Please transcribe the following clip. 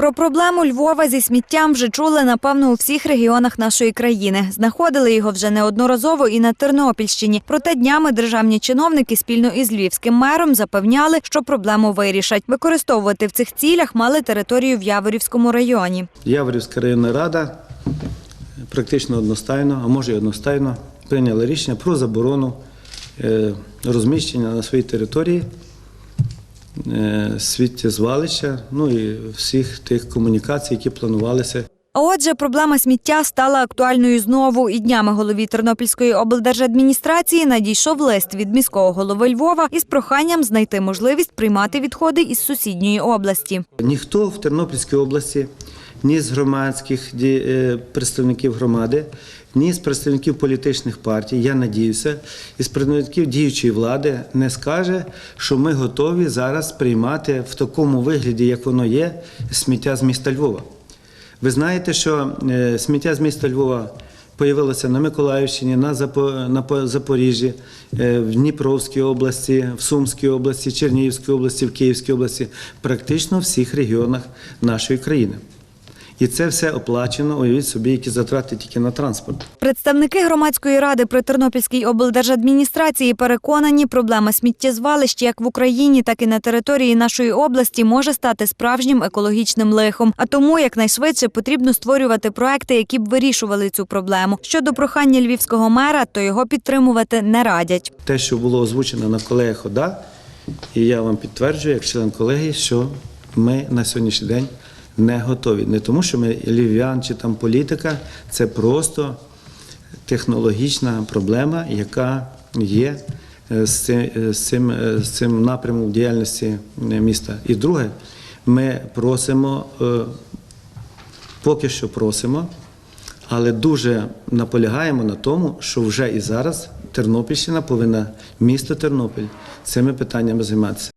Про проблему Львова зі сміттям вже чули напевно у всіх регіонах нашої країни. Знаходили його вже неодноразово і на Тернопільщині. Проте днями державні чиновники спільно із львівським мером запевняли, що проблему вирішать. Використовувати в цих цілях мали територію в Яворівському районі. Яворівська районна рада практично одностайно, а може й одностайно, прийняла рішення про заборону е, розміщення на своїй території сміттєзвалища, ну і всіх тих комунікацій, які планувалися. А отже, проблема сміття стала актуальною знову. І днями голові Тернопільської облдержадміністрації надійшов лист від міського голови Львова із проханням знайти можливість приймати відходи із сусідньої області. Ніхто в Тернопільській області, ні з громадських е, представників громади, ні з представників політичних партій, я надіюся, із представників діючої влади не скаже, що ми готові зараз приймати в такому вигляді, як воно є, сміття з міста Львова. Ви знаєте, що е, сміття з міста Львова появилося на Миколаївщині, на Запо- на По- Запоріжжі, е, в Дніпровській області, в Сумській області, Чернігівській області, в Київській області, практично в всіх регіонах нашої країни. І це все оплачено, уявіть собі, які затрати тільки на транспорт. Представники громадської ради при Тернопільській облдержадміністрації переконані, проблема сміттєзвалищ як в Україні, так і на території нашої області може стати справжнім екологічним лихом. А тому якнайшвидше потрібно створювати проекти, які б вирішували цю проблему. Щодо прохання львівського мера, то його підтримувати не радять. Те, що було озвучено на колегах ОДА, і я вам підтверджую, як член колегії, що ми на сьогоднішній день не готові. Не тому, що ми львів'ян чи там політика, це просто технологічна проблема, яка є е, з цим, е, е, з цим напрямом діяльності міста. І друге, ми просимо, поки що просимо, але дуже наполягаємо на тому, що вже і зараз Тернопільщина повинна місто Тернопіль цими питаннями займатися.